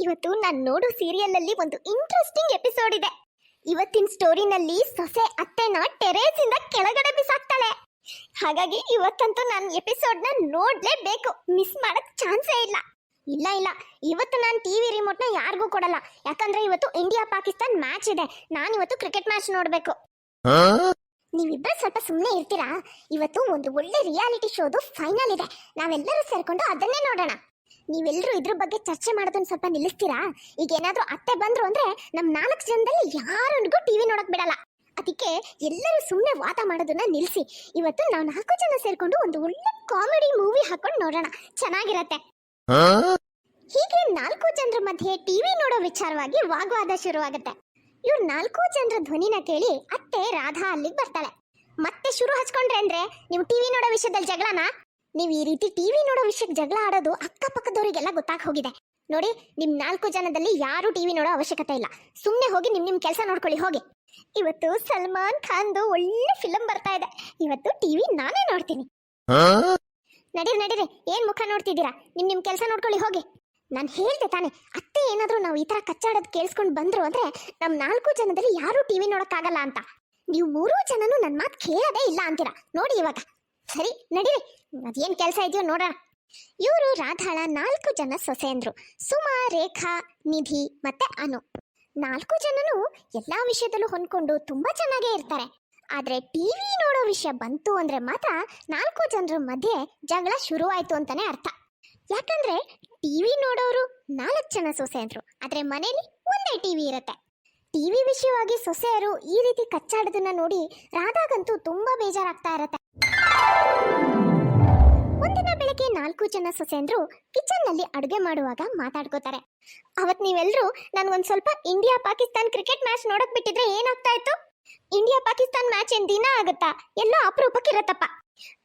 ಇವತ್ತು ನಾನು ನೋಡೋ ಸೀರಿಯಲ್ ಅಲ್ಲಿ ಒಂದು ಇಂಟ್ರೆಸ್ಟಿಂಗ್ ಎಪಿಸೋಡ್ ಇದೆ. ಇವತ್ತಿನ ಸ್ಟೋರಿನಲ್ಲಿ ಸೊಸೆ ಅತ್ತೆನ ಟೆರೇಸ್ ಇಂದ ಕೆಳಗಡೆ ಬಿಸಾಕ್ತಾಳೆ. ಹಾಗಾಗಿ ಇವತ್ತಂತೂ ನಾನು ಎಪಿಸೋಡ್ನ ನೋಡ್ಲೇಬೇಕು. ಮಿಸ್ ಮಾಡಕ್ ಚಾನ್ಸೇ ಇಲ್ಲ. ಇಲ್ಲ ಇಲ್ಲ. ಇವತ್ತು ನಾನು ಟಿವಿ ರಿಮೋಟ್ನ ಯಾರಿಗೂ ಕೊಡಲ್ಲ. ಯಾಕಂದ್ರೆ ಇವತ್ತು ಇಂಡಿಯಾ ಪಾಕಿಸ್ತಾನ್ ಮ್ಯಾಚ್ ಇದೆ. ನಾನು ಇವತ್ತು ಕ್ರಿಕೆಟ್ ಮ್ಯಾಚ್ ನೋಡ್ಬೇಕು. ನೀವಿಬ್ಬರು ಸ್ವಲ್ಪ ಸುಮ್ಮನೆ ಇರ್ತೀರಾ? ಇವತ್ತು ಒಂದು ಒಳ್ಳೆ ರಿಯಾಲಿಟಿ ಶೋದು ಫೈನಲ್ ಇದೆ. ನಾವೆಲ್ಲರೂ ಸೇರ್ಕೊಂಡು ಅದನ್ನೇ ನೋಡೋಣ. ನೀವೆಲ್ಲರೂ ಇದ್ರ ಬಗ್ಗೆ ಚರ್ಚೆ ಮಾಡೋದನ್ನ ಸ್ವಲ್ಪ ನಿಲ್ಲಿಸ್ತೀರಾ? ಈಗ ಏನಾದ್ರೂ ಅತ್ತೆ ಬಂದ್ರು ಅಂದ್ರೆ ನಮ್ ನಾಲ್ಕು ಜನದಲ್ಲಿ ಯಾರೊಂದಿಗೂ ಟಿವಿ ನೋಡಕ್ ಬಿಡಲ್ಲ. ಅದಕ್ಕೆ ಎಲ್ಲರೂ ಸುಮ್ಮನೆ ವಾದ ಮಾಡೋದನ್ನ ನಿಲ್ಲಿಸಿ ಇವತ್ತು ನಾವು ನಾಲ್ಕು ಜನ ಸೇರ್ಕೊಂಡು ಒಂದು ಒಳ್ಳೆ ಕಾಮಿಡಿ ಮೂವಿ ಹಾಕೊಂಡು ನೋಡೋಣ. ಚೆನ್ನಾಗಿರತ್ತೆ. ಹೀಗೆ ನಾಲ್ಕು ಜನರ ಮಧ್ಯೆ ಟಿವಿ ನೋಡೋ ವಿಚಾರವಾಗಿ ವಾಗ್ವಾದ ಶುರುವಾಗುತ್ತೆ. ಇವ್ರ ನಾಲ್ಕು ಜನರ ಧ್ವನಿನ ಕೇಳಿ ಅತ್ತೆ ರಾಧಾ ಅಲ್ಲಿಗೆ ಬರ್ತಾಳೆ. ಮತ್ತೆ ಶುರು ಹಚ್ಕೊಂಡ್ರೆ ಅಂದ್ರೆ ನೀವು ಟಿವಿ ನೋಡೋ ವಿಷಯದಲ್ಲಿ ಜಗಳನ? ನೀವು ಈ ರೀತಿ ಟಿವಿ ನೋಡೋ ವಿಷಯಕ್ಕೆ ಜಗಳ ಆಡೋದು ಅಕ್ಕಪಕ್ಕದವರಿಗೆಲ್ಲ ಗೊತ್ತಾಗ ಹೋಗಿದೆ. ನೋಡಿ ನಿಮ್ ನಾಲ್ಕು ಜನದಲ್ಲಿ ಯಾರು ಟಿವಿ ನೋಡೋ ಅವಶ್ಯಕತೆ ಇಲ್ಲ. ಸುಮ್ಮನೆ ಹೋಗಿ ನಿಮ್ ನಿಮ್ ಕೆಲಸ ನೋಡ್ಕೊಳ್ಳಿ ಹೋಗಿ. ಇವತ್ತು ಸಲ್ಮಾನ್ ಖಾನ್ದು ಒಳ್ಳೆ ಫಿಲಂ ಬರ್ತಾ ಇದೆ. ಇವತ್ತು ಟಿವಿ ನಾನೇ ನೋಡ್ತೀನಿ. ನಡೀರಿ ನಡೀರಿ. ಏನ್ ಮುಖ ನೋಡ್ತಿದ್ದೀರಾ? ನಿಮ್ ನಿಮ್ ಕೆಲಸ ನೋಡ್ಕೊಳ್ಳಿ ಹೋಗಿ. ನಾನು ಹೇಳ್ದೆ ತಾನೆ ಅತ್ತೆ ಏನಾದ್ರೂ ನಾವು ಈ ತರ ಕಚ್ಚಾಡೋದ್ ಕೇಳಿಸ್ಕೊಂಡು ಬಂದ್ರು ಅಂದ್ರೆ ನಮ್ ನಾಲ್ಕು ಜನದಲ್ಲಿ ಯಾರು ಟಿವಿ ನೋಡಕ್ಕಾಗಲ್ಲ ಅಂತ. ನೀವು ಮೂರೂ ಜನನು ನನ್ನ ಮಾತು ಕೇಳೋದೇ ಇಲ್ಲ ಅಂತೀರಾ? ನೋಡಿ ಇವಾಗ. ಸರಿ, ನಡೀರಿ. ಅದೇನ್ ಕೆಲಸ ಇದೆಯೋ ನೋಡೋಣ. ಇವರು ರಾಧಾಳ ನಾಲ್ಕು ಜನ ಸೊಸೆಯಂದ್ರು. ಸುಮ, ರೇಖಾ, ನಿಧಿ ಮತ್ತೆ ಅನು. ನಾಲ್ಕು ಜನನು ಎಲ್ಲಾ ವಿಷಯದಲ್ಲೂ ಹೊಂದ್ಕೊಂಡು ತುಂಬಾ ಚೆನ್ನಾಗೇ ಇರ್ತಾರೆ. ಆದ್ರೆ ಟಿವಿ ನೋಡೋ ವಿಷಯ ಬಂತು ಅಂದ್ರೆ ಮಾತ್ರ ನಾಲ್ಕು ಜನರ ಮಧ್ಯೆ ಜಗಳ ಶುರುವಾಯ್ತು ಅಂತಾನೆ ಅರ್ಥ. ಯಾಕಂದ್ರೆ ಟಿವಿ ನೋಡೋರು ನಾಲ್ಕು ಜನ ಸೊಸೆಯಂದ್ರು. ಆದ್ರೆ ಮನೇಲಿ ಒಂದೇ ಟಿವಿ ಇರುತ್ತೆ. ಟಿವಿ ವಿಷಯವಾಗಿ ಸೊಸೆಯರು ಈ ರೀತಿ ಕಚ್ಚಾಡೋದನ್ನ ನೋಡಿ ರಾಧಾಗಂತೂ ತುಂಬಾ ಬೇಜಾರಾಗ್ತಾ ಇರತ್ತೆ. ನಾಲ್ಕು ಜನ ಸೊಸೆಯಂದ್ರು ಕಿಚನ್ನಲ್ಲಿ ಅಡುಗೆ ಮಾಡುವಾಗ ಮಾತಾಡ್ಕೋತಾರೆ. ಅವತ್ ನೀವೆಲ್ಲರೂ ನನ್ಗೊಂದ್ ಸ್ವಲ್ಪ ಇಂಡಿಯಾ ಪಾಕಿಸ್ತಾನ್ ಕ್ರಿಕೆಟ್ ಮ್ಯಾಚ್ ನೋಡಕ್ ಬಿಟ್ಟಿದ್ರೆ ಏನಾಗ್ತಾ ಇತ್ತು? ಇಂಡಿಯಾ ಪಾಕಿಸ್ತಾನ್ ಮ್ಯಾಚ್ ಏನ್ ದಿನ ಆಗತ್ತಾ? ಎಲ್ಲೋ ಅಪರೂಪಕ್ಕೆ ಇರತ್ತಪ್ಪ.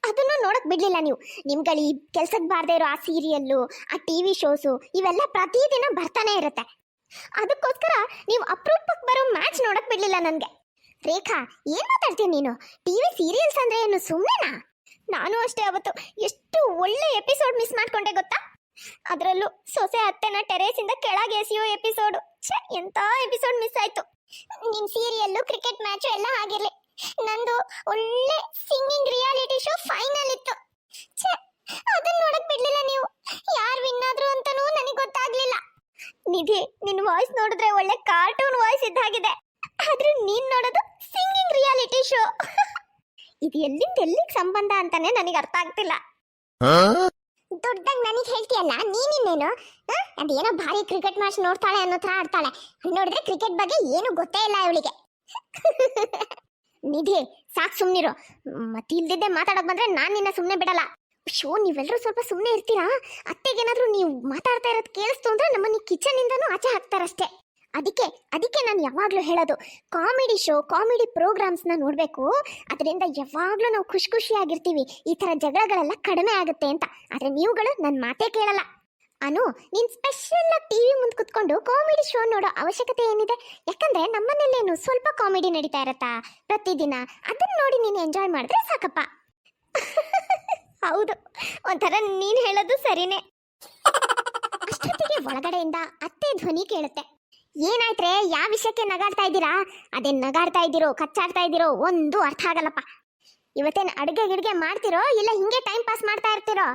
ಅದನ್ನು ನೋಡಕ್ ಬಿಡ್ಲಿಲ್ಲ ನೀವು. ನಿಮ್ಗಳು ಈ ಕೆಲ್ಸಕ್ ಬಾರ್ದೇ ಇರೋ ಆ ಸೀರಿಯಲ್ಲು, ಆ ಟಿವಿ ಶೋಸು ಇವೆಲ್ಲ ಪ್ರತಿದಿನ ಬರ್ತಾನೆ ಇರುತ್ತೆ. ಅದಕ್ಕೋಸ್ಕರ ನೀವು ಅಪರೂಪಕ್ಕೆ ಬರೋ ಮ್ಯಾಚ್ ನೋಡಕ್ ಬಿಡ್ಲಿಲ್ಲ ನನಗೆ. ರೇಖಾ, ಏನ್ ಮಾತಾಡ್ತೀನಿ ನೀನು? ಟಿವಿ ಸೀರಿಯಲ್ಸ್ ಅಂದ್ರೆ ಏನು ಸುಮ್ಮನೆನಾ ನಾನು ಅಷ್ಟೇ ಅವತ್ತು. ಎಷ್ಟು ಒಳ್ಳೆ ಎಪಿಸೋಡ್ ಮಿಸ್ ಮಾಡ್ಕೊಂಡೆ ಗೊತ್ತಾ? ಅದರಲ್ಲೂ ಸೊಸೆ ಅತ್ತೆನ ಟೆರೇಸ್ ಇಂದ ಕೆಳಗೆ ಎಸೆಯೋ ಎಪಿಸೋಡ್ ಛೆ ಎಂತ ಎಪಿಸೋಡ್ ಮಿಸ್ ಆಯ್ತು. ನಿಮ್ ಸೀರಿಯಲ್ಲು ಕ್ರಿಕೆಟ್ ಮ್ಯಾಚ್ ಎಲ್ಲ ಆಗಿರ್ಲಿ. ನಂದು ಒಳ್ಳೆ ಸಿಂಗಿಂಗ್ ರಿಯಾಲಿಟಿ ಶೋ ಫೈನಲ್ ಇತ್ತು. ಛೆ ಅದನ್ನ ನೋಡಕ್ ಬಿಡ್ಲಿಲ್ಲ ನೀವು. ಯಾರು ವಿನ್ ಆದ್ರು ಅಂತಾನೂ ನನಗೆ ಗೊತ್ತಾಗ್ಲಿಲ್ಲ. ನಿಧಿ, ನಿನ್ ವಾಯ್ಸ್ ನೋಡಿದ್ರೆ ಒಳ್ಳೆ ಕಾರ್ಟೂನ್ ವಾಯ್ಸ್ ಇದ್ದಾಗಿದೆ. ಆದ್ರೆ ನೀನ್ ನೋಡೋದು ಇದು ಎಲ್ಲಿಂದ ಎಲ್ಲಿಗೆ ಸಂಬಂಧ ಅಂತಾನೆ ನನಗೆ ಅರ್ಥ ಆಗ್ತಿಲ್ಲ. ದೊಡ್ಡಂಗ್ ನನಗೆ ಹೇಳ್ತೀಯಲ್ಲ ನೀನಿನ್ನೇನು? ಅದೇನೋ ಭಾರಿ ಕ್ರಿಕೆಟ್ ಮ್ಯಾಚ್ ನೋಡ್ತಾಳೆ ಅನ್ನೋ ಥರ ಆಡ್ತಾಳೆ. ನೋಡಿದ್ರೆ ಕ್ರಿಕೆಟ್ ಬಗ್ಗೆ ಏನು ಗೊತ್ತೇ ಇಲ್ಲ ಇವಳಿಗೆ ನಿಧಿ ಸಾಕ್ ಸುಮ್ಮನಿರು ಮತ್ತೆ ಇಲ್ದಿದ್ದೆ ಮಾತಾಡಕ್ ಬಂದ್ರೆ ನಾನ್ ನಿನ್ನ ಸುಮ್ನೆ ಬಿಡಲ್ಲ. ಶೋ ನೀವೆಲ್ಲರೂ ಸ್ವಲ್ಪ ಸುಮ್ನೆ ಇರ್ತೀರಾ? ಅತ್ತೆಗೇನಾದ್ರೂ ನೀವು ಮಾತಾಡ್ತಾ ಇರೋದು ಕೇಳಿಸ್ತು ಅಂದ್ರೆ ನಮ್ಮನ್ನ ಕಿಚನ್ ಇಂದನೂ ಆಚೆ ಹಾಕ್ತಾರಷ್ಟೇ. ಅದಕ್ಕೆ ಅದಕ್ಕೆ ನಾನು ಯಾವಾಗಲೂ ಹೇಳೋದು ಕಾಮಿಡಿ ಶೋ ಕಾಮಿಡಿ ಪ್ರೋಗ್ರಾಮ್ಸ್ನ ನೋಡಬೇಕು, ಅದರಿಂದ ಯಾವಾಗಲೂ ನಾವು ಖುಷಿ ಖುಷಿಯಾಗಿರ್ತೀವಿ, ಈ ಥರ ಜಗಳಗಳೆಲ್ಲ ಕಡಿಮೆ ಆಗುತ್ತೆ ಅಂತ. ಆದ್ರೆ ನೀವುಗಳು ನನ್ನ ಮಾತೇ ಕೇಳಲ್ಲ. ಅನು, ನೀನ್ ಸ್ಪೆಷಲ್ ಆಗಿ ಟಿವಿ ಮುಂದೆ ಕುತ್ಕೊಂಡು ಕಾಮಿಡಿ ಶೋ ನೋಡೋ ಅವಶ್ಯಕತೆ ಏನಿದೆ? ಯಾಕಂದ್ರೆ ನಮ್ಮನೇಲೇನು ಸ್ವಲ್ಪ ಕಾಮಿಡಿ ನಡೀತಾ ಇರತ್ತಾ? ಪ್ರತಿದಿನ ಅದನ್ನ ನೋಡಿ ನೀನು ಎಂಜಾಯ್ ಮಾಡಿದ್ರೆ ಸಾಕಪ್ಪ. ಹೌದು, ಒಂಥರ ನೀನು ಹೇಳೋದು ಸರಿನೇ. ಅಷ್ಟೊತ್ತಿಗೆ ಒಳಗಡೆಯಿಂದ ಅತ್ತೆ ಧ್ವನಿ ಕೇಳುತ್ತೆ. ಏನಾಯ್ತ್ರೆ? ಯಾವ ವಿಷಯಕ್ಕೆ ನಗಾಡ್ತಾ ಇದ್ದೀರಾ? ಅದೇ ನಗಾಡ್ತಾ ಇದ್ದೀರೋ, ಕಚ್ಚಾಡ್ತಾ ಇದ್ದೀರೋ ಒಂದು ಅರ್ಥ ಆಗಲ್ಲಪ್ಪ. ಇವತ್ತೇನ್ ಅಡುಗೆ ಗಿಡ್ಗೆ ಮಾಡ್ತಿರೋ ಇಲ್ಲ ಹಿಂಗೆ ಟೈಮ್ ಪಾಸ್ ಮಾಡ್ತಾ ಇರ್ತಿರೋ?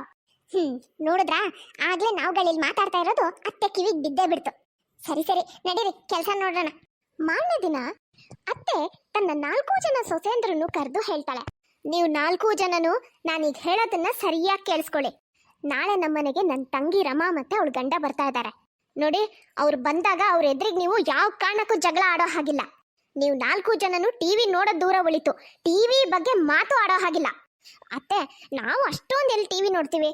ಹ್ಮ್, ನೋಡಿದ್ರಾ? ಆಗ್ಲೇ ನಾವುಗಳಲ್ಲಿ ಮಾತಾಡ್ತಾ ಇರೋದು ಅತ್ತೆ ಕಿವಿಗೆ ಬಿದ್ದೇ ಬಿಡ್ತು. ಸರಿ ಸರಿ, ನಡೀರಿ, ಕೆಲಸ ನೋಡೋಣ ಮಾರನೇ ದಿನ ಅತ್ತೆ ತನ್ನ ನಾಲ್ಕು ಜನ ಸೊಸೆಂದ್ರನ್ನು ಕರೆದು ಹೇಳ್ತಾಳೆ. ನೀವು ನಾಲ್ಕು ಜನನು ನಾನೀಗ ಹೇಳೋದನ್ನ ಸರಿಯಾಗಿ ಕೇಳಿಸ್ಕೊಳ್ಳಿ. ನಾಳೆ ನಮ್ಮನೆಗೆ ನನ್ನ ತಂಗಿ ರಮಾ ಮತ್ತೆ ಅವಳು ಗಂಡ ಬರ್ತಾ ಇದ್ದಾರೆ. ನೋಡಿ, ಅವ್ರು ಬಂದಾಗ ಅವ್ರ ಎದುರಿಗೆ ನೀವು ಯಾವ ಕಾರಣಕ್ಕೂ ಜಗಳ ಆಡೋ ಹಾಗಿಲ್ಲ. ನೀವು ನಾಲ್ಕು ಜನನು ಟಿವಿ ನೋಡೋದ್ ದೂರ ಉಳಿತು. ಟಿವಿ ಬಗ್ಗೆ ಮಾತು ಆಡೋ ಹಾಗಿಲ್ಲ. ಅತ್ತೆ, ನಾವು ಅಷ್ಟೊಂದು ಎಲ್ಲಿ ಟಿವಿ ನೋಡ್ತೀವಿ?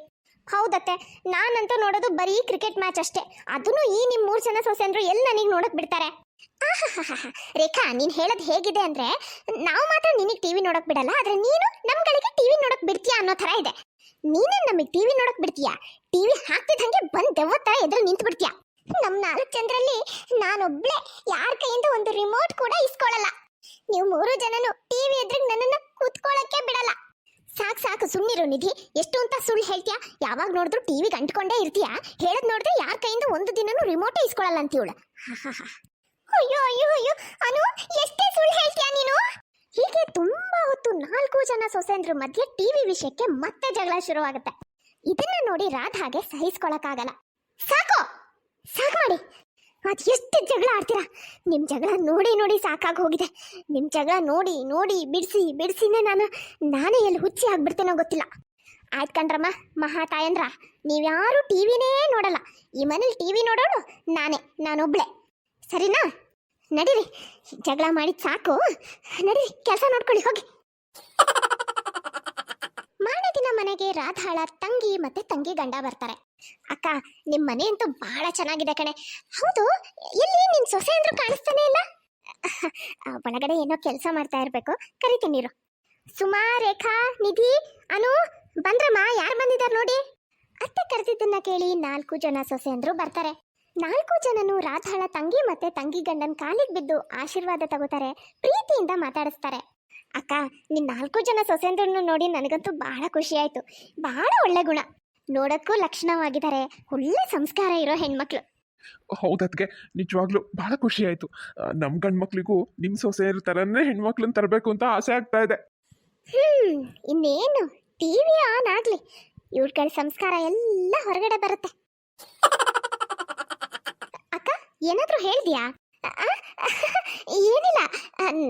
ಹೌದತ್ತೆ, ನಾನಂತೂ ನೋಡೋದು ಬರೀ ಕ್ರಿಕೆಟ್ ಮ್ಯಾಚ್ ಅಷ್ಟೇ. ಅದನ್ನು ಈ ನಿಮ್ ಮೂರು ಜನ ಸೊಸೆಂದ್ರು ಎಲ್ಲಿ ನನಗೆ ನೋಡಕ್ ಬಿಡ್ತಾರೆ. ರೇಖಾ, ನೀನ್ ಹೇಳದ್ ಹೇಗಿದೆ ಅಂದ್ರೆ, ನಾವು ಮಾತ್ರ ನಿನಗೆ ಟಿವಿ ನೋಡಕ್ ಬಿಡಲ್ಲ, ಆದ್ರೆ ನೀನು ನಮ್ಗಳಿಗೆ ಟಿವಿ ನೋಡಕ್ ಬಿಡ್ತೀಯಾ ಅನ್ನೋ ತರ ಇದೆ. ನೀನೇ ನಮಗೆ ಟಿವಿ ನೋಡಕ್ ಬಿಡ್ತೀಯಾ? ಟಿವಿ ಹಾಕ್ತಿದ್ದಂಗೆ ಬಂದ್ ದೆವ್ವ ತರ ಎದುರು ನಿಂತು ಬಿಡ್ತೀಯಾ ನಮ್ ನಾಲ್ಕು ಜನರಲ್ಲಿ ನಾನೊಬ್ಳೆ. ಯಾರ ಕೈಯಿಂದ ಒಂದು ರಿಮೋಟ್ ಕೂಡ ಇಸ್ಕೊಳಲ್ಲ ನೀವು ಮೂರು ಜನನು ಟಿವಿ ಎದುರಿಗೆ ನನ್ನನ್ನು ಕೂತ್ಕೊಳ್ಳಕ್ಕೆ ಬಿಡಲ್ಲ. ಸಾಕು ಸಾಕು ಸುಮ್ಮನಿರು ನಿಧಿ. ಎಷ್ಟು ಅಂತ ಸುಳ್ಳು ಹೇಳ್ತೀಯಾ? ಯಾವಾಗ ನೋಡಿದ್ರು ಟಿವಿ ಅಂಟ್ಕೊಂಡೇ ಇರ್ತೀಯಾ? ಹೇಳದ್ ನೋಡಿದ್ರೆ ಯಾರ ಕೈಯಿಂದ ಒಂದು ದಿನನೂ ರಿಮೋಟೇ ಇಸ್ಕೊಳಲ್ಲ ಅಂತೀವಳು ಅಯ್ಯೋ ಅಯ್ಯೋ ಅಯ್ಯೋ. ಅನು, ಎಷ್ಟೇ ಸುಳ್ಳು ಹೇಳ್ತೀಯಾ ನೀನು? ಹೀಗೆ ತುಂಬಾ ಹೊತ್ತು ನಾಲ್ಕು ಜನ ಸೊಸೆಂದ್ರ ಮಧ್ಯೆ ಟಿವಿ ವಿಷಯಕ್ಕೆ ಮತ್ತೆ ಜಗಳ ಶುರುವಾಗುತ್ತೆ. ಇದನ್ನ ನೋಡಿ ರಾಧಾಗೆ ಸಹಿಸ್ಕೊಳಕ್ಕಾಗಲ್ಲ. ಸಾಕು! ಸಾಕು ಮಾಡಿ ಅದು ಎಷ್ಟು ಜಗಳ ಆಡ್ತೀರಾ? ನಿಮ್ಮ ಜಗಳ ನೋಡಿ ನೋಡಿ ಸಾಕಾಗಿ ಹೋಗಿದೆ. ನಿಮ್ಮ ಜಗಳ ನೋಡಿ ನೋಡಿ ಬಿಡಿಸಿ ಬಿಡಿಸಿನೇ ನಾನು ನಾನೇ ಎಲ್ಲಿ ಹುಚ್ಚಿ ಆಗ್ಬಿಡ್ತೇನೋ ಗೊತ್ತಿಲ್ಲ. ಆಯ್ತು ಕಣ್ರಮ್ಮ ಮಹಾ ತಾಯಂದ್ರ ನೀವ್ಯಾರು ಟಿವಿನೇ ನೋಡಲ್ಲ. ಈ ಮನೇಲಿ ಟಿ ವಿ ನೋಡೋಳು ನಾನೇ, ನಾನೊಬ್ಳೆ. ಸರಿನಾ? ನಡೀರಿ, ಜಗಳ ಮಾಡಿದ ಸಾಕು. ನಡೀರಿ, ಕೆಲಸ ನೋಡ್ಕೊಳ್ಳಿ, ಹೋಗಿ. ಮಾರನೇ ದಿನ ಮನೆಗೆ ರಾಧಾಳ, ತಂಗಿ ಮತ್ತೆ ತಂಗಿ ಗಂಡ ಬರ್ತಾರೆ. ಅಕ್ಕ ನಿಮ್ಮ ಮನೆ ಅಂತೂ ಬಹಳ ಚೆನ್ನಾಗಿದೆ ಕಣೆ. ಹೌದು, ಎಲ್ಲಿ ನಿನ್ ಸೊಸೆ ಅಂದ್ರೂ ಕಾಣಿಸ್ತಾನೆ ಇಲ್ಲ? ಒಳಗಡೆ ಏನೋ ಕೆಲಸ ಮಾಡ್ತಾ ಇರ್ಬೇಕು. ಕರಿತೀನಿ ಇರು ಸುಮಾ, ರೇಖಾ, ನಿಧಿ, ಅನು, ಬಂದ್ರಮ್ಮ, ಯಾರು ಬಂದಿದ್ದಾರೆ ನೋಡಿ? ಅತ್ತೆ ಕರೆದಿದ್ದನ್ನ ಕೇಳಿ ನಾಲ್ಕು ಜನ ಸೊಸೆ ಅಂದ್ರು ಬರ್ತಾರೆ. ನಾಲ್ಕು ಜನನು ರಾಧಾಳ ತಂಗಿ ಮತ್ತೆ ತಂಗಿ ಗಂಡನ್ ಕಾಲಿಗೆ ಬಿದ್ದು ಆಶೀರ್ವಾದ ತಗೋತಾರೆ, ಪ್ರೀತಿಯಿಂದ ಮಾತಾಡಿಸ್ತಾರೆ. ಅಕ್ಕ, ನಿನ್ ನಾಲ್ಕು ಜನ ಸೊಸೆಂದ್ರನ್ನು ನೋಡಿ ನನಗಂತೂ ಬಹಳ ಖುಷಿ ಆಯ್ತು. ಬಹಳ ಒಳ್ಳೆ ಗುಣ. ನೋಡಕ್ಕೂ ಲಕ್ಷಣವಾಗಿದ್ದಾರೆ. ಒಳ್ಳೆ ಸಂಸ್ಕಾರ ಇರೋ ಹೆಣ್ಮಕ್ಳು. ಹೌದದ್ಗೆ ನಿಜವಾಗ್ಲೂ ಬಹಳ ಖುಷಿ ಆಯ್ತು. ನಮ್ ಗಂಡ್ಮಕ್ಳಿಗೂ ನಿಮ್ ಸೊಸೆ ತರನೇ ಹೆಣ್ಮಕ್ಳನ್ನ ತರಬೇಕು ಅಂತ ಆಸೆ ಆಗ್ತಾ ಇದೆ. ಹ್ಮ್ ಇನ್ನೇನು? ಟಿವಿ ಆನ್ ಆಗ್ಲಿ. ಇವ್ಗಳ ಸಂಸ್ಕಾರ ಎಲ್ಲ ಹೊರಗಡೆ ಬರುತ್ತೆ. ಅಕ್ಕ ಏನಾದ್ರೂ ಹೇಳ್ದ್ಯಾ? ಏನಿಲ್ಲ.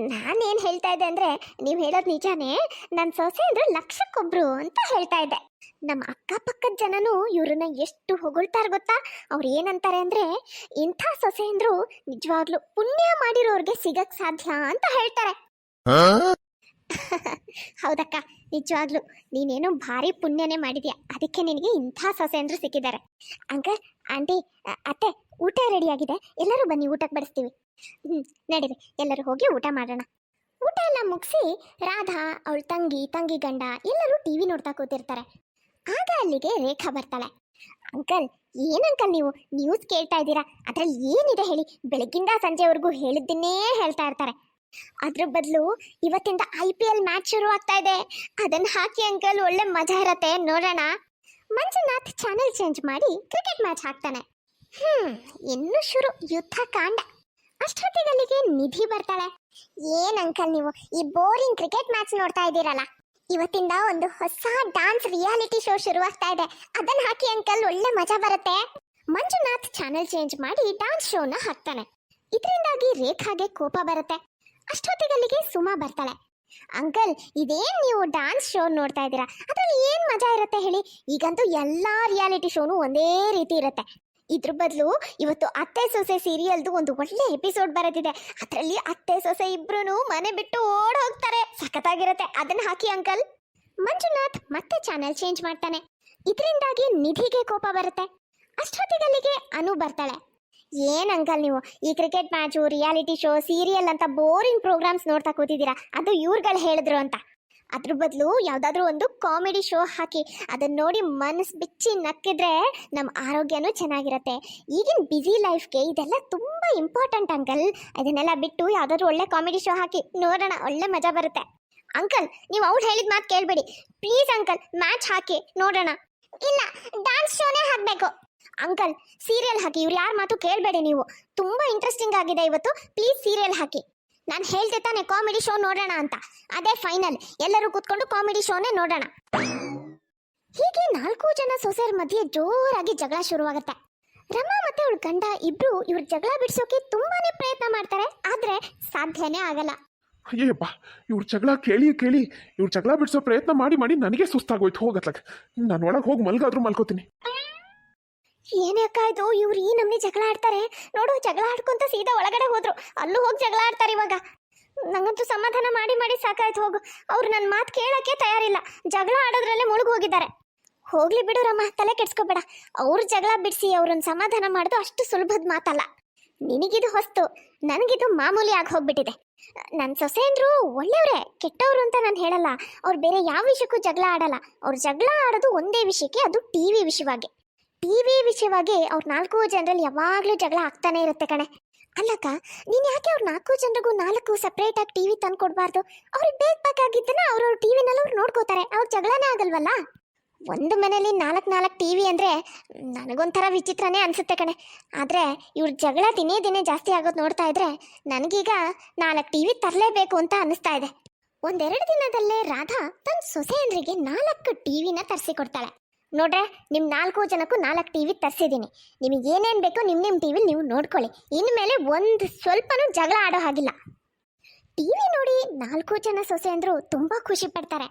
ನಾನೇನು ಹೇಳ್ತಾ ಇದ್ದೆ ಅಂದ್ರೆ ನೀವು ಹೇಳೋದು ನಿಜಾನೇ. ನನ್ನ ಸೊಸೆ ಅಂದರೆ ಲಕ್ಷಕ್ಕೊಬ್ರು ಅಂತ ಹೇಳ್ತಾ ಇದ್ದೆ. ನಮ್ಮ ಅಕ್ಕಪಕ್ಕದ ಜನನು ಇವ್ರನ್ನ ಎಷ್ಟು ಹೊಗಳ್ತಾರ ಗೊತ್ತಾ? ಅವ್ರು ಏನಂತಾರೆ ಅಂದ್ರೆ, ಇಂಥ ಸೊಸೆ ಅಂದ್ರು ನಿಜವಾಗ್ಲೂ ಪುಣ್ಯ ಮಾಡಿರೋರ್ಗೆ ಸಿಗಕ್ಕೆ ಸಾಧ್ಯ ಅಂತ ಹೇಳ್ತಾರೆ. ಹೌದಕ್ಕ, ನಿಜವಾಗ್ಲು. ನೀನೇನೋ ಭಾರಿ ಪುಣ್ಯನೇ ಮಾಡಿದ್ಯಾ. ಅದಕ್ಕೆ ನಿನಗೆ ಇಂಥ ಸೊಸೆ ಅಂದ್ರೆ ಸಿಕ್ಕಿದ್ದಾರೆ. ಅಂಕಲ್, ಆಂಟಿ ಅತ್ತೆ, ಊಟ ರೆಡಿ ಆಗಿದೆ. ಎಲ್ಲರೂ ಬನ್ನಿ, ಊಟಕ್ಕೆ ಬಡಿಸ್ತೀವಿ. ಹ್ಞೂ ನಡೀರಿ. ಎಲ್ಲರೂ ಹೋಗಿ ಊಟ ಮಾಡೋಣ. ಊಟ ಎಲ್ಲ ಮುಗಿಸಿ ರಾಧಾ, ಅವಳ ತಂಗಿ ತಂಗಿ ಗಂಡ ಎಲ್ಲರೂ ಟಿವಿ ನೋಡ್ತಾ ಕೂತಿರ್ತಾರೆ. ಆಗ ಅಲ್ಲಿಗೆ ರೇಖಾ ಬರ್ತಾಳೆ. ಅಂಕಲ್ ಏನಂಕಲ್ ನೀವು? ನ್ಯೂಸ್ ಕೇಳ್ತಾ ಇದ್ದೀರಾ? ಅದರಲ್ಲಿ ಏನಿದೆ ಹೇಳಿ? ಬೆಳಗ್ಗಿಂದ ಸಂಜೆವರೆಗೂ ಹೇಳಿದ್ದನ್ನೇ ಹೇಳ್ತಾ ಇರ್ತಾರೆ. ಅದ್ರ ಬದಲು ಇವತ್ತಿಂದ ಐ ಪಿ ಎಲ್ ಮ್ಯಾಚ್ ಶುರು ಆಗ್ತಾ ಇದೆ. ಅದನ್ನ ಹಾಕಿ ಅಂಕಲ್ ಒಳ್ಳೆ ಮಜಾ ಇರತ್ತೆ, ನೋಡೋಣ. ಮಂಜುನಾಥ್ ಚಾನೆಲ್ ಚೇಂಜ್ ಮಾಡಿ ಕ್ರಿಕೆಟ್ ಮ್ಯಾಚ್ ಹಾಕ್ತಾನೆ. ಹ್ಮ್, ಇನ್ನು ಶುರು ಯುದ್ಧ ಕಾಂಡ. ಅಷ್ಟೊತ್ತಿಗಲ್ಲಿಗೆ ನಿಧಿ ಬರ್ತಾಳೆ. ಏನ್ ಅಂಕಲ್ ನೀವು, ಈ ಬೋರಿಂಗ್ ಕ್ರಿಕೆಟ್ ಮ್ಯಾಚ್ ನೋಡ್ತಾ ಇದ್ದೀರಲ್ಲ? ಇವತ್ತಿಂದ ಒಂದು ಹೊಸ ಡಾನ್ಸ್ ರಿಯಾಲಿಟಿ ಶೋ ಶುರುವಾಗ್ತಾ ಇದೆ. ಅದನ್ನ ಹಾಕಿ ಅಂಕಲ್ ಒಳ್ಳೆ ಮಜಾ ಬರುತ್ತೆ. ಮಂಜುನಾಥ್ ಚಾನೆಲ್ ಚೇಂಜ್ ಮಾಡಿ ಡಾನ್ಸ್ ಶೋನ ಹಾಕ್ತಾನೆ. ಇದರಿಂದಾಗಿ ರೇಖಾಗೆ ಕೋಪ ಬರುತ್ತೆ. ಅಷ್ಟೊತ್ತಿಗಲ್ಲಿಗೆ ಸುಮಾ ಬರ್ತಾಳೆ. ಅಂಕಲ್, ಇದೇನ್ ನೀವು ಡ್ಯಾನ್ಸ್ ಶೋ ನೋಡ್ತಾ ಇದ್ದೀರಾ? ಅದ್ರಲ್ಲಿ ಏನ್ ಮಜಾ ಇರುತ್ತೆ ಹೇಳಿ? ಈಗಂತೂ ಎಲ್ಲಾ ರಿಯಾಲಿಟಿ ಶೋನು ಒಂದೇ ರೀತಿ ಇರುತ್ತೆ. ಇದ್ರ ಬದಲು ಇವತ್ತು ಅತ್ತೆ ಸೊಸೆ ಸೀರಿಯಲ್ದು ಒಂದು ಒಳ್ಳೆ ಎಪಿಸೋಡ್ ಬರೋದಿದೆ ಅದರಲ್ಲಿ ಅತ್ತೆ ಸೊಸೆ ಇಬ್ರು ಮನೆ ಬಿಟ್ಟು ಓಡ್ ಹೋಗ್ತಾರೆ ಸಖತ್ತಾಗಿರುತ್ತೆ. ಅದನ್ನ ಹಾಕಿ ಅಂಕಲ್. ಮಂಜುನಾಥ್ ಮತ್ತೆ ಚಾನೆಲ್ ಚೇಂಜ್ ಮಾಡ್ತಾನೆ. ಇದರಿಂದಾಗಿ ನಿಧಿಗೆ ಕೋಪ ಬರುತ್ತೆ. ಅಷ್ಟೊತ್ತಿಗಲ್ಲಿಗೆ ಅನು ಬರ್ತಾಳೆ. ಏನ್ ಅಂಕಲ್ ನೀವು? ಈ cricket match reality show serial ಅಂತ ಬೋರಿಂಗ್ ಪ್ರೋಗ್ರಾಮ್ಸ್ ನೋಡ್ತಾ ಕೂತಿದ್ದೀರಾ? ಅದು ಇವ್ರುಗಳು ಹೇಳಿದ್ರು ಅಂತ. ಅದ್ರ ಬದಲು ಯಾವುದಾದ್ರೂ ಒಂದು ಕಾಮಿಡಿ ಶೋ ಹಾಕಿ ಅದನ್ನ ನೋಡಿ ಮನಸ್ಸು ಬಿಚ್ಚಿ ನಕ್ಕಿದ್ರೆ ನಮ್ಮ ಆರೋಗ್ಯನೂ ಚೆನ್ನಾಗಿರತ್ತೆ. ಈಗಿನ ಬ್ಯುಸಿ ಲೈಫ್ಗೆ ಇದೆಲ್ಲ ತುಂಬಾ ಇಂಪಾರ್ಟೆಂಟ್ ಅಂಕಲ್. ಅದನ್ನೆಲ್ಲ ಬಿಟ್ಟು ಯಾವ್ದಾದ್ರು ಒಳ್ಳೆ ಕಾಮಿಡಿ ಶೋ ಹಾಕಿ ನೋಡೋಣ, ಒಳ್ಳೆ ಮಜಾ ಬರುತ್ತೆ. ಅಂಕಲ್, ನೀವು ಅವ್ರು ಹೇಳಿದ ಮಾತು ಕೇಳಬೇಡಿ. ಪ್ಲೀಸ್ ಅಂಕಲ್ ಮ್ಯಾಚ್ ಹಾಕಿ ನೋಡೋಣ. ಇಲ್ಲ ಡ್ಯಾನ್ಸ್ ಶೋನೇ ಹಾಕ್ಬೇಕು. ಅಂಕಲ್, ಸೀರಿಯಲ್ ಹಾಕಿ, ಇವ್ರು ಯಾರ ಮಾತು ಕೇಳಬೇಡಿ ನೀವು. ತುಂಬಾ ಇಂಟ್ರೆಸ್ಟಿಂಗ್ ಆಗಿದೆ ಇವತ್ತು. ಪ್ಲೀಸ್ ಸೀರಿಯಲ್ ಹಾಕಿ. ನಾನು ಹೇಳ್ತೆ ತಾನೆ ಕಾಮಿಡಿ ಶೋ ನೋಡೋಣ ಅಂತ. ಅದೇ ಫೈನಲ್ ಎಲ್ಲರೂ ಕೂತ್ಕೊಂಡು ಕಾಮಿಡಿ ಶೋನೇ ನೋಡೋಣ. ಹೀಗೆ ನಾಲ್ಕು ಜನ ಸೊಸೆಯರ ಮಧ್ಯೆ ಜೋರಾಗಿ ಜಗಳ ಶುರುವಾಗುತ್ತೆ. ರಮಾ ಮತ್ತೆ ಅವಳ ಗಂಡ ಇಬ್ರು ಇವ್ರ ಜಗಳ ಬಿಡಿಸೋಕೆ ತುಂಬಾನೇ ಪ್ರಯತ್ನ ಮಾಡ್ತಾರೆ. ಆದ್ರೆ ಸಾಧ್ಯನೇ ಆಗಲ್ಲ. ಅಯ್ಯಪ್ಪ ಇವ್ರ ಜಗಳ ಕೇಳಿ ಕೇಳಿ, ಇವ್ರ ಜಗಳ ಬಿಡಿಸೋ ಪ್ರಯತ್ನ ಮಾಡಿ ಮಾಡಿ ನನಗೆ ಸುಸ್ತಾಗೋಯ್ತು. ಹೋಗತ್ಲಕ್ ನಾನು ಒಳಗೆ ಹೋಗಿ ಮಲ್ಗಾದ್ರೂ ಮಲ್ಕೋತೀನಿ. ಏನೇ ಅಕ್ಕ ಇದು? ಇವ್ರು ಈ ನಮ್ನಿ ಜಗಳ ಆಡ್ತಾರೆ. ನೋಡು, ಜಗಳ ಆಡ್ಕೊಂತ ಸೀದಾ ಒಳಗಡೆ ಹೋದ್ರು. ಅಲ್ಲೂ ಹೋಗಿ ಜಗಳ ಆಡ್ತಾರೆ ಇವಾಗ. ನಂಗಂತೂ ಸಮಾಧಾನ ಮಾಡಿ ಮಾಡಿ ಸಾಕಾಯ್ತು, ಹೋಗು. ಅವ್ರು ನನ್ನ ಮಾತು ಕೇಳಕ್ಕೆ ತಯಾರಿಲ್ಲ. ಜಗಳ ಆಡೋದ್ರಲ್ಲೇ ಮುಳುಗು ಹೋಗಿದ್ದಾರೆ. ಹೋಗ್ಲಿ ಬಿಡು ರಮ್ಮ ತಲೆ ಕೆಡ್ಸ್ಕೋಬೇಡ. ಅವ್ರ ಜಗಳ ಬಿಡಿಸಿ ಅವ್ರನ್ನ ಸಮಾಧಾನ ಮಾಡೋದು ಅಷ್ಟು ಸುಲಭದ ಮಾತಲ್ಲ. ನಿನಗಿದು ಹೊಸ್ತು, ನನಗಿದು ಮಾಮೂಲಿ ಆಗಿ ಹೋಗ್ಬಿಟ್ಟಿದೆ. ನನ್ನ ಸೊಸೆ ಅಂದ್ರು ಒಳ್ಳೆಯವ್ರೆ, ಕೆಟ್ಟವ್ರು ಅಂತ ನಾನು ಹೇಳಲ್ಲ. ಅವ್ರು ಬೇರೆ ಯಾವ ವಿಷಯಕ್ಕೂ ಜಗಳ ಆಡಲ್ಲ. ಅವ್ರು ಜಗಳ ಆಡೋದು ಒಂದೇ ವಿಷಯಕ್ಕೆ, ಅದು ಟಿವಿ ವಿಷಯವಾಗಿ. ಟಿವಿ ವಿಷಯವಾಗಿ ಅವ್ರ ನಾಲ್ಕು ಜನರಲ್ಲಿ ಯಾವಾಗಲೂ ಜಗಳ ಆಗ್ತಾನೆ ಇರುತ್ತೆ ಕಣೆ. ಅಲ್ಲಕ್ಕ, ನೀನ್ ಯಾಕೆ ಅವ್ರ ನಾಲ್ಕು ಜನರಿಗೂ ನಾಲ್ಕು ಸಪ್ರೇಟ್ ಆಗಿ ಟಿವಿ ತಂದು ಕೊಡಬಾರ್ದು? ಅವ್ರಿಗೆ ಬೇಕಾಗಿದ್ದನ್ನ ಅವ್ರವ್ರ ಟಿವಿನಲ್ಲಿ ಅವ್ರು ನೋಡ್ಕೋತಾರೆ. ಅವ್ರ ಜಗಳನೇ ಆಗಲ್ವಲ್ಲ? ಒಂದು ಮನೇಲಿ ನಾಲ್ಕು ನಾಲ್ಕು ಟಿವಿ ಅಂದ್ರೆ ನನಗೊಂಥರ ವಿಚಿತ್ರನೇ ಅನ್ಸುತ್ತೆ ಕಣೆ. ಆದ್ರೆ ಇವ್ರ ಜಗಳ ದಿನೇ ದಿನೇ ಜಾಸ್ತಿ ಆಗೋದು ನೋಡ್ತಾ ಇದ್ರೆ ನನಗೀಗ ನಾಲ್ಕು ಟಿವಿ ತರಲೇಬೇಕು ಅಂತ ಅನಿಸ್ತಾ ಇದೆ. ಒಂದೆರಡು ದಿನದಲ್ಲೇ ರಾಧಾ ತನ್ನ ಸೊಸೆಯಂದ್ರಿಗೆ ನಾಲ್ಕು ಟಿವಿನ ತರಿಸಿ ಕೊಡ್ತಾಳೆ. ನೋಡ್ರೆ ನಿಮ್ಮ ನಾಲ್ಕು ಜನಕ್ಕೂ ನಾಲ್ಕು ಟಿವಿ ತರಿಸಿದ್ದೀನಿ. ನಿಮಗೆ ಏನೇನು ಬೇಕೋ ನಿಮ್ಮ ನಿಮ್ಮ ಟಿವಿ ನೀವು ನೋಡ್ಕೊಳ್ಳಿ. ಇನ್ಮೇಲೆ ಒಂದು ಸ್ವಲ್ಪನೂ ಜಗಳ ಆಡೋ ಹಾಗಿಲ್ಲ. ಟಿ ವಿ ನೋಡಿ ನಾಲ್ಕು ಜನ ಸೊಸೆಯಂದ್ರು ತುಂಬಾ ಖುಷಿ ಪಡ್ತಾರೆ.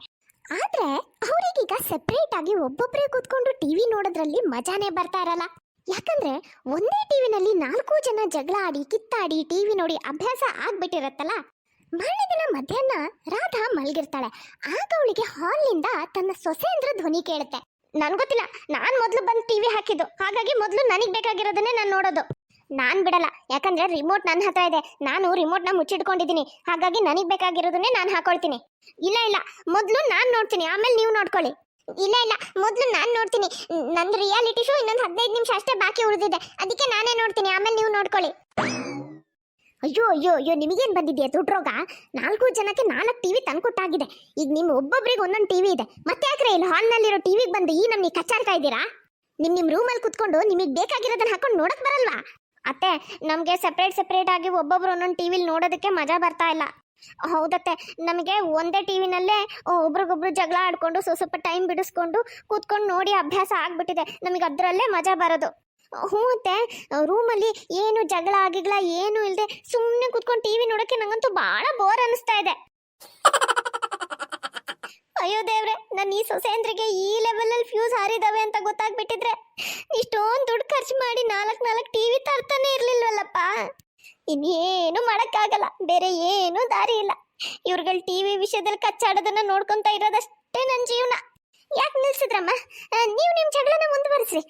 ಆದ್ರೆ, ಅವರಿಗೀಗ ಸೆಪರೇಟ್ ಆಗಿ ಒಬ್ಬೊಬ್ಬರೇ ಕೂತ್ಕೊಂಡು ಟಿ ವಿ ನೋಡೋದ್ರಲ್ಲಿ ಮಜಾನೇ ಬರ್ತಾ ಇರಲ್ಲ. ಯಾಕಂದ್ರೆ, ಒಂದೇ ಟಿವಿನಲ್ಲಿ ನಾಲ್ಕು ಜನ ಜಗಳ ಆಡಿ, ಕಿತ್ತಾಡಿ ಟಿವಿ ನೋಡಿ ಅಭ್ಯಾಸ ಆಗ್ಬಿಟ್ಟಿರತ್ತಲ್ಲ? ಮಾರನೇ ದಿನ ಮಧ್ಯಾಹ್ನ ರಾಧಾ ಮಲಗಿರ್ತಾಳೆ. ಆಗ ಅವಳಿಗೆ ಹಾಲ್ನಿಂದ ತನ್ನ ಸೊಸೆಯಂದ್ರ ಧ್ವನಿ ಕೇಳುತ್ತೆ. ನನ್ಗೊತ್ತಿಲ್ಲ ನಾನ್ ಮೊದ್ಲು ಬಂದು ಟಿವಿ ಹಾಕಿದ್ದು. ಹಾಗಾಗಿ ಮೊದ್ಲು ನನಗ್ ಬೇಕಾಗಿರೋದನ್ನೇ ನಾನು ನೋಡೋದು. ನಾನ್ ಬಿಡಲ್ಲ. ಯಾಕಂದ್ರೆ ರಿಮೋಟ್ ನನ್ನ ಹತ್ರ ಇದೆ. ನಾನು ರಿಮೋಟ್ನ ಮುಚ್ಚಿಟ್ಕೊಂಡಿದ್ದೀನಿ ಹಾಗಾಗಿ ನನಗ್ ಬೇಕಾಗಿರೋದನ್ನೇ ನಾನು ಹಾಕೊಳ್ತೀನಿ. ಇಲ್ಲ ಇಲ್ಲ. ಮೊದ್ಲು ನಾನ್ ನೋಡ್ತೀನಿ. ಆಮೇಲೆ ನೀವು ನೋಡ್ಕೊಳ್ಳಿ. ಇಲ್ಲ ಇಲ್ಲ. ಮೊದ್ಲು ನಾನ್ ನೋಡ್ತೀನಿ. ನಂದು ರಿಯಾಲಿಟಿ ಶೋ ಇನ್ನೊಂದು ಹದಿನೈದು ನಿಮಿಷ ಅಷ್ಟೇ ಬಾಕಿ ಉಳಿದಿದೆ. ಅದಕ್ಕೆ ನಾನೇ ನೋಡ್ತೀನಿ. ಆಮೇಲೆ ನೀವು ನೋಡ್ಕೊಳ್ಳಿ. ಅಯ್ಯೋ ಅಯ್ಯೋ ಅಯ್ಯೋ, ನಿಮಗೇನ್ ಬಂದಿದೆಯಾ? ದುಡ್ರೋಗ ನಾಲ್ಕು ಜನಕ್ಕೆ ನಾಲ್ಕು ಟಿವಿ ತಂದ್ಕೊಟ್ಟಾಗಿದೆ. ಈಗ ನಿಮ್ ಒಬ್ಬೊಬ್ರಿಗೆ ಒಂದೊಂದು ಟಿವಿ ಇದೆ. ಮತ್ತೆ ಯಾಕ್ರೆ ಇಲ್ಲಿ ಹಾಲ್ನಲ್ಲಿರೋ ಟಿವಿಗೆ ಬಂದು ಈ ನಮ್ಗೆ ಕಚ್ಚಾಡ್ತಾ ಇದ್ದೀರಾ? ನಿಮ್ ನಿಮ್ ರೂಮಲ್ಲಿ ಕುತ್ಕೊಂಡು ನಿಮಗೆ ಬೇಕಾಗಿರೋದನ್ನ ಹಾಕೊಂಡು ನೋಡಕ್ ಬರಲ್ವಾ? ಅತ್ತೆ, ನಮಗೆ ಸಪ್ರೇಟ್ ಸಪ್ರೇಟ್ ಆಗಿ ಒಬ್ಬೊಬ್ರು ಒಂದೊಂದು ಟಿವಿಲಿ ನೋಡೋದಕ್ಕೆ ಮಜಾ ಬರ್ತಾ ಇಲ್ಲ. ಹೌದತ್ತೆ, ನಮಗೆ ಒಂದೇ ಟಿವಿನಲ್ಲೇ ಒಬ್ರಿಗೊಬ್ರು ಜಗಳ ಆಡ್ಕೊಂಡು ಸ್ವಲ್ಪ ಟೈಮ್ ಬಿಡಿಸ್ಕೊಂಡು ಕೂತ್ಕೊಂಡು ನೋಡಿ ಅಭ್ಯಾಸ ಆಗ್ಬಿಟ್ಟಿದೆ. ನಮಗೆ ಅದರಲ್ಲೇ ಮಜಾ ಬರೋದು. ಹ್ಞೂ ಅತ್ತೆ. ರೂಮಲ್ಲಿ ಏನು ಜಗಳ ಆಗಿಗಳ ಏನು ಇಲ್ಲದೆ ಸುಮ್ಮನೆ ಕೂತ್ಕೊಂಡು ಟಿವಿ ನೋಡೋಕ್ಕೆ ನಂಗಂತೂ ಭಾಳ ಬೋರ್ ಅನಿಸ್ತಾ ಇದೆ. ಅಯ್ಯೋ ದೇವ್ರೆ ನನ್ನ ಈ ಸೊಸೆಂದ್ರಿಗೆ ಈ ಲೆವೆಲಲ್ಲಿ ಫ್ಯೂಸ್ ಹಾರಿದಾವೆ ಅಂತ ಗೊತ್ತಾಗ್ಬಿಟ್ಟಿದ್ರೆ ಇಷ್ಟೊಂದು ದುಡ್ಡು ಖರ್ಚು ಮಾಡಿ ನಾಲ್ಕು ನಾಲ್ಕು ಟಿವಿ ತರ್ತಾನೆ ಇರ್ಲಿಲ್ವಲ್ಲಪ್ಪ. ಇನ್ನೇನು ಮಾಡೋಕ್ಕಾಗಲ್ಲ, ಬೇರೆ ಏನು ದಾರಿ ಇಲ್ಲ. ಇವ್ರುಗಳ ಟಿವಿ ವಿಷಯದಲ್ಲಿ ಕಚ್ಚಾಡೋದನ್ನ ನೋಡ್ಕೊಂತ ಇರೋದಷ್ಟೇ ನನ್ನ ಜೀವನ. ಯಾಕೆ ನಿಲ್ಸಿದ್ರಮ್ಮ? ನೀವು ನಿಮ್ಮ ಜಗಳನ ಮುಂದುವರಿಸ್ರಿ.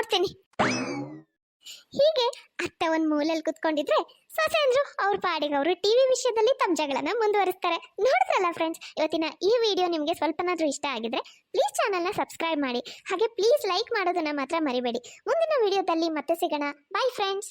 ನೋಡ್ತೀನಿ. ಹೀಗೆ ಅತ್ತ ಒಂದ್ ಮೂಲೆಯಲ್ಲಿ ಕುತ್ಕೊಂಡಿದ್ರೆ ಸೊಸೆಂದ್ರು ಅವ್ರ ಪಾಡಿಗೆ ಅವರು ಟಿವಿ ವಿಷಯದಲ್ಲಿ ತಮ್ಮ ಜಗಳನ ಮುಂದುವರಿಸ್ತಾರೆ. ನೋಡಿದ್ರಲ್ಲ ಫ್ರೆಂಡ್ಸ್ ಇವತ್ತಿನ ಈ ವಿಡಿಯೋ ನಿಮಗೆ ಸ್ವಲ್ಪನಾದ್ರೂ ಇಷ್ಟ ಆಗಿದ್ರೆ ಪ್ಲೀಸ್ ಚಾನಲ್ನ ಸಬ್ಸ್ಕ್ರೈಬ್ ಮಾಡಿ. ಹಾಗೆ ಪ್ಲೀಸ್ ಲೈಕ್ ಮಾಡೋದನ್ನ ಮಾತ್ರ ಮರಿಬೇಡಿ. ಮುಂದಿನ ವಿಡಿಯೋದಲ್ಲಿ ಮತ್ತೆ ಸಿಗೋಣ. By friends